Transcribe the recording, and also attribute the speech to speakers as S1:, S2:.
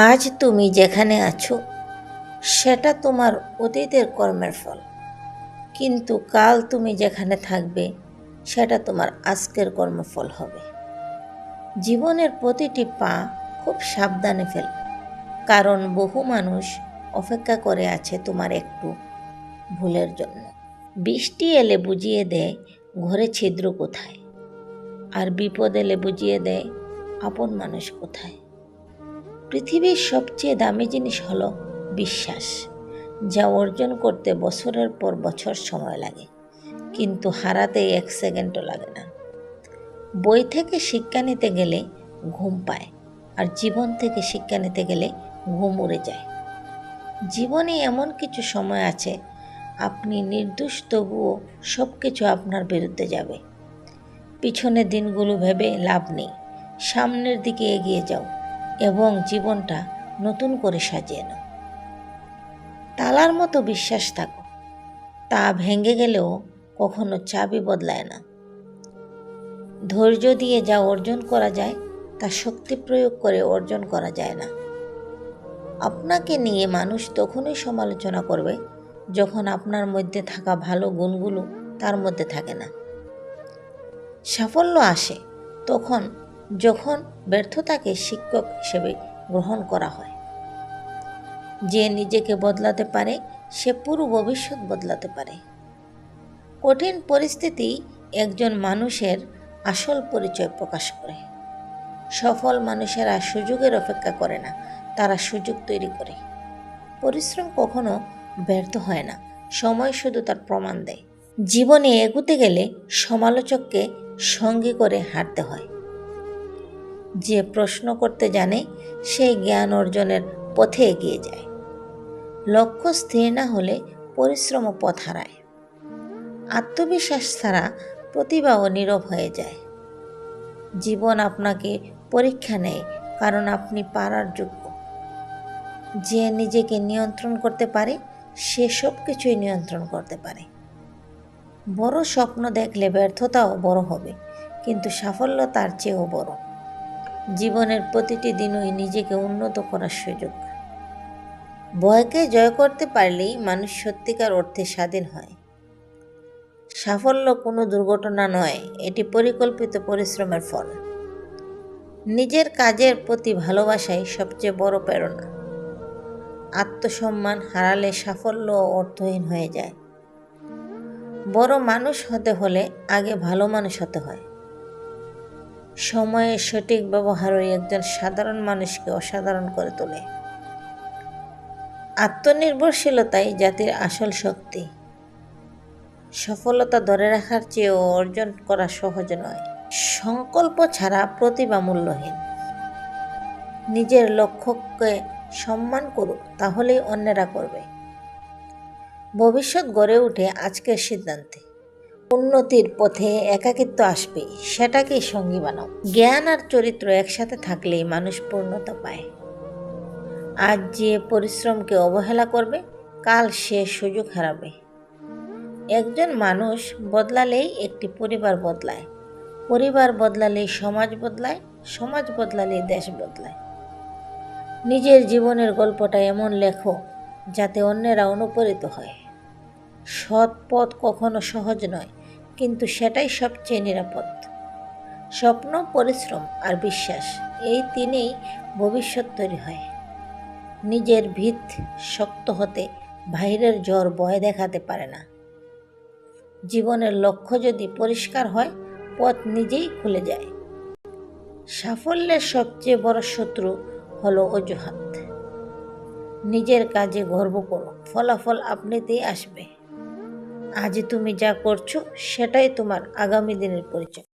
S1: আজ তুমি যেখানে আছো, সেটা তোমার অতীতের কর্মের ফল। কিন্তু কাল তুমি যেখানে থাকবে, সেটা তোমার আজকের কর্মফল হবে। জীবনের প্রতিটি পা খুব সাবধানে ফেল, কারণ বহু মানুষ অপেক্ষা করে আছে তোমার একটু ভুলের জন্য। বৃষ্টি এলে বুঝিয়ে দেয় ঘরে ছিদ্র কোথায়, আর বিপদ এলে বুঝিয়ে দেয় আপন মানুষ কোথায়। পৃথিবীর সবচেয়ে দামি জিনিস হলো বিশ্বাস, যা অর্জন করতে বছরের পর বছর সময় লাগে, কিন্তু হারাতে এক সেকেন্ডও লাগে না। বই থেকে শিক্ষা নিতে গেলে ঘুম পায়, আর জীবন থেকে শিক্ষা নিতে গেলে ঘুম উড়ে যায়। জীবনে এমন কিছু সময় আছে, আপনি নির্দোষ তবুও সব কিছু আপনার বিরুদ্ধে যাবে। পিছনের দিনগুলো ভেবে লাভ নেই, সামনের দিকে এগিয়ে যাও। এবং জীবনটা নতুন করে সাজিয়ে নাও। তালার মতো বিশ্বাস থাকো। তা ভেঙে গেলেও কখনো চাবি বদলায় না। ধৈর্য দিয়ে যা অর্জন করা যায়, তা শক্তি প্রয়োগ করে অর্জন করা যায় না। আপনাকে নিয়ে মানুষ তখনই সমালোচনা করবে, যখন আপনার মধ্যে থাকা ভালো গুণগুলো তার মধ্যে থাকে না। সাফল্য আসে তখন যখন ব্যর্থতাকে শিক্ষক হিসেবে গ্রহণ করা হয়। যে নিজেকে বদলাতে পারে, সে পুরো ভবিষ্যৎ বদলাতে পারে। কঠিন পরিস্থিতি একজন মানুষের আসল পরিচয় প্রকাশ করে। সফল মানুষেরা সুযোগের অপেক্ষা করে না, তারা সুযোগ তৈরি করে। পরিশ্রম কখনো ব্যর্থ হয় না, সময় শুধু তার প্রমাণ দেয়। জীবনে এগুতে গেলে সমালোচককে সঙ্গী করে হাঁটতে হয়। যে প্রশ্ন করতে জানে সেই জ্ঞান অর্জনের পথে এগিয়ে যায়। লক্ষ্য স্থির না হলে পরিশ্রম পথ হারায়। আত্মবিশ্বাস ছাড়া প্রতিভাও নীরব হয়ে যায়। জীবন আপনাকে পরীক্ষা নেয়, কারণ আপনি পারার যোগ্য। যে নিজেকে নিয়ন্ত্রণ করতে পারে, সে সব কিছুই নিয়ন্ত্রণ করতে পারে। বড় স্বপ্ন দেখলে ব্যর্থতাও বড় হবে, কিন্তু সাফল্য তার চেয়েও বড়। জীবনের প্রতিটি দিনই নিজেকে উন্নত করার সুযোগ। ভয়কে জয় করতে পারলেই মানুষ সত্যিকার অর্থে স্বাধীন হয়। সাফল্য কোনো দুর্ঘটনা নয়, এটি পরিকল্পিত পরিশ্রমের ফল। নিজের কাজের প্রতি ভালোবাসাই সবচেয়ে বড় প্রেরণা। আত্মসম্মান হারালে সাফল্য অর্থহীন হয়ে যায়। বড় মানুষ হতে হলে আগে ভালো মানুষ হতে হয়। সময়ের সঠিক ব্যবহারই একজন সাধারণ মানুষকে অসাধারণ করে তোলে। আত্মনির্ভরশীলতাই জাতির আসল শক্তি। সফলতা ধরে রাখার চেয়েও অর্জন করা সহজ নয়। সংকল্প ছাড়া প্রতিভা মূল্যহীন। নিজের লক্ষ্যকে সম্মান করুক, তাহলেই অন্যেরা করবে। ভবিষ্যৎ গড়ে উঠে আজকের সিদ্ধান্তে। উন্নতির পথে একাকিত্ব আসবে সেটাকেই সঙ্গী বানাও। জ্ঞান আর চরিত্র একসাথে থাকলেই মানুষ পূর্ণতা পায়। আজ যে পরিশ্রমকে অবহেলা করবে, কাল সে সুযোগ হারাবে। একজন মানুষ বদলালেই একটি পরিবার বদলায়। পরিবার বদলালেই সমাজ বদলায়, সমাজ বদলালেই দেশ বদলায়। নিজের জীবনের গল্পটা এমন লেখো, যাতে অন্যেরা অনুপ্রাণিত হয়। সৎ পথ কখনো সহজ নয়। কিন্তু সেটাই সবচেয়ে নিরাপদ। স্বপ্ন, পরিশ্রম আর বিশ্বাস, এই তিনেই ভবিষ্যৎ তৈরি হয়। নিজের ভিত শক্ত হতে বাইরের জ্বর ভয় দেখাতে পারে না। জীবনের লক্ষ্য যদি পরিষ্কার হয়, পথ নিজেই খুলে যায়। সাফল্যের সবচেয়ে বড় শত্রু হলো অজুহাত। নিজের কাজে গর্ব করো ফলাফল আপনিতেই আসবে। আজ তুমি যা করছ সেটাই তোমার আগামী দিনের পরিচয়।